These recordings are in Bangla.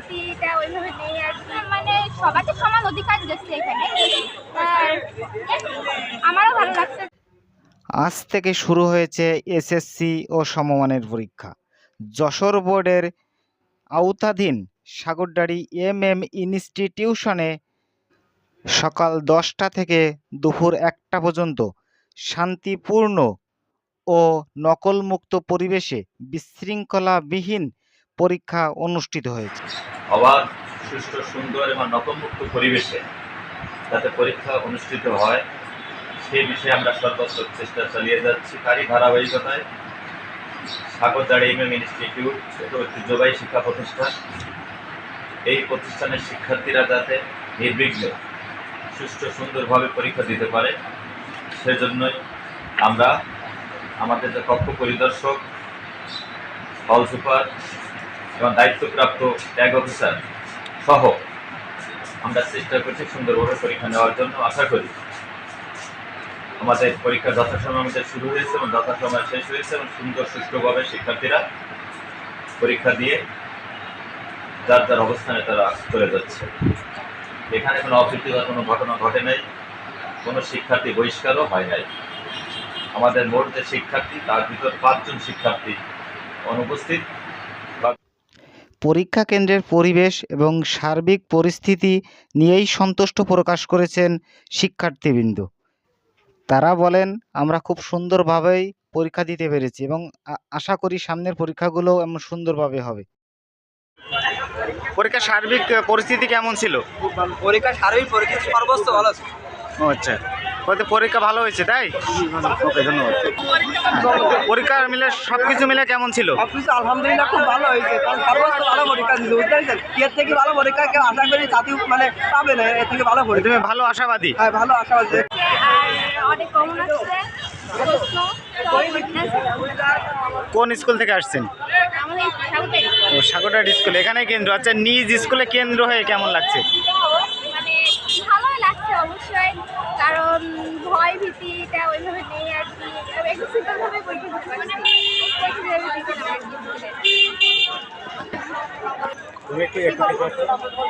ওইভাবে নেই আর। মানে সবাইকে সমান অধিকার দিচ্ছে এখানে। আর আমারও ভালো লাগছে। আজ থেকে শুরু হয়েছে এসএসসি ও সমমানের পরীক্ষা। যশোর বোর্ডের আওতাধীন সাগরদাড়ি এম এম ইনস্টিটিউশনে সকাল দশটা থেকে দুপুর একটা পর্যন্ত শান্তিপূর্ণ ও নকলমুক্ত পরিবেশে বিশৃঙ্খলাবিহীন পরীক্ষা অনুষ্ঠিত হয়েছে। সুন্দর এবং পরিবেশে পরীক্ষা অনুষ্ঠিত হয় বিষয়ে আমরা সর্বোচ্চ চেষ্টা চালিয়ে যাচ্ছি। তারই ধারাবাহিকতায় ইনস্টিটিউট ঐতিহ্যবাহী শিক্ষা প্রতিষ্ঠান। এই প্রতিষ্ঠানের শিক্ষার্থীরা যাতে নির্বিঘ্নে সুষ্ঠু, সুন্দরভাবে পরীক্ষা দিতে পারে, সেজন্যই আমরা আমাদের যে কক্ষ পরিদর্শক, হল সুপার এবং দায়িত্বপ্রাপ্ত ট্যাগ অফিসার সহ আমরা চেষ্টা করছি সুন্দরভাবে পরীক্ষা নেওয়ার জন্য। আশা করি আমাদের পরীক্ষা যথাসময় আমাদের শুরু হয়েছে এবং যথাসময় শেষ হয়েছে এবং সুন্দর সুষ্ঠুভাবে শিক্ষার্থীরা পরীক্ষা দিয়ে যার যার অবস্থানে তারা চলে যাচ্ছে। এখানে কোনো অপ্রীতিকর কোনো ঘটনা ঘটে নাই, কোনো শিক্ষার্থী বহিষ্কারও হয় নাই। আমাদের মোট যে শিক্ষার্থী, তার ভিতর পাঁচজন শিক্ষার্থী অনুপস্থিত। পরীক্ষা কেন্দ্রের পরিবেশ এবং সার্বিক পরিস্থিতি নিয়েই সন্তুষ্ট প্রকাশ করেছেন শিক্ষার্থীবৃন্দ। তারা বলেন আমরা খুব সুন্দরভাবেই পরীক্ষা দিতে পেরেছি এবং আশা করি সামনের পরীক্ষাগুলো এমন সুন্দরভাবে হবে। পরীক্ষার সার্বিক পরিস্থিতি কেমন ছিল? পরীক্ষা সার্বিক পরীক্ষা সর্বোচ্চ ভালো ছিল। ও আচ্ছা। হয়তো পরীক্ষা ভালো হয়েছে তাই? ওকে ধন্যবাদ। পরীক্ষা মিলে সব কিছু মিলে কেমন ছিল? আলহামদুলিল্লাহ খুব ভালো হয়েছে কারণ সর্বোচ্চ ভালো পরীক্ষা বুঝতে পারছেন? এর থেকে ভালো পরীক্ষা কেউ আশা করি জাতি মানে পাবে না এর থেকে ভালো পরীক্ষা। তুমি ভালো আশাবাদী? হ্যাঁ ভালো আশা আছে আর অনেক কমন আসছে প্রশ্ন সব witness কোন স্কুল থেকে আসছেন? ও সাগরটার স্কুল। এখানে কেন্দ্র আচ্ছা নিজ স্কুলে কেন্দ্র হয়ে কেমন লাগছে মানে ভালোই লাগছে অবশ্যই কারণ ওইভাবে নেই আর কি। একটু সিম্পলভাবে পরীক্ষা দিতে পারছি পরীক্ষা দিতে দিতে আর কি পরীক্ষাগুলো খুব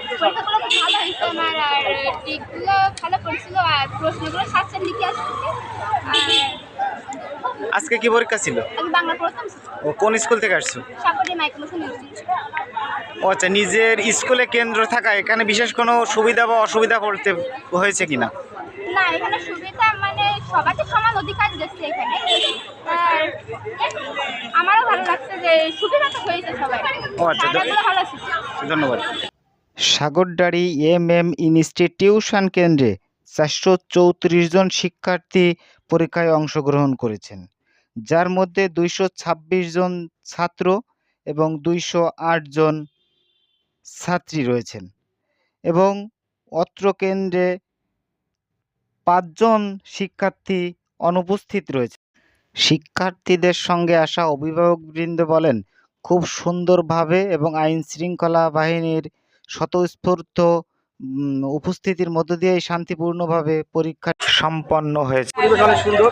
ভালো হয়েছে আমার আর টিকগুলো ভালো করেছিল আর প্রশ্নগুলো সাতটা লিখে আসতেছে আজকে কি পরীক্ষা ছিল? বাংলা প্রথম ও কোন স্কুল থেকে আসছো? ও আচ্ছা নিজের স্কুলে কেন্দ্র থাকা এখানে বিশেষ কোনো সুবিধা বা অসুবিধা পড়তে হয়েছে কিনা? না এখানে সুবিধা মানে সবাইকে সমান অধিকার দিচ্ছে এখানে। আর আমারও ভালো লাগছে যে সুবিধা তো হয়েছে সবাই। ও আচ্ছা, ভালো ধন্যবাদ। এম এম ইনস্টিটিউশন কেন্দ্রে চারশো চৌত্রিশ জন শিক্ষার্থী পরীক্ষায় অংশগ্রহণ করেছেন। যার মধ্যে দুইশো ছাব্বিশ জন ছাত্র এবং দুইশো আট জন ছাত্রী রয়েছেন। এবং অত্র কেন্দ্রে পাঁচজন শিক্ষার্থী অনুপস্থিত রয়েছে। শিক্ষার্থীদের সঙ্গে আসা অভিভাবকবৃন্দ বলেন খুব সুন্দরভাবে এবং আইন শৃঙ্খলা বাহিনীর স্বতঃস্ফূর্ত উপস্থিতির মধ্য দিয়ে শান্তিপূর্ণভাবে পরীক্ষা সম্পন্ন হয়েছে। সুন্দর।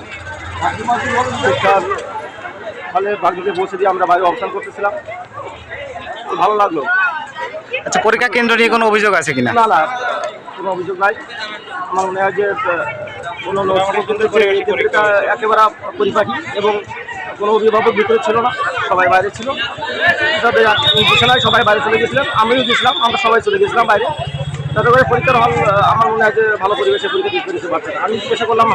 ফলে ভাগ্যকে পৌঁছে দিয়ে আমরা বাইরে অবস্থান করতেছিলাম। ভালো লাগল। আচ্ছা পরীক্ষা কেন্দ্র নিয়ে কোনো অভিযোগ আছে কিনা? না না কোনো অভিযোগ নাই। আমার মনে হয় যে কোনো পরীক্ষা একেবারে পরিপাটি এবং কোনো অভিভাবক ভিতরে ছিল না সবাই বাইরে ছিল। বিছানায় সবাই বাইরে চলে গেছিলাম আমিও গেছিলাম আমরা সবাই চলে গেছিলাম বাইরে। তাতে করে পরীক্ষার হল আমার মনে হয় যে ভালো পরিবেশে পরীক্ষা দিতে পেরেছে বাচ্চারা। আমি জিজ্ঞাসা করলাম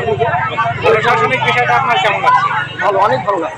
প্রশাসনিক বিষয়টা আপনার কেমন লাগছে? ভালো অনেক ভালো লাগে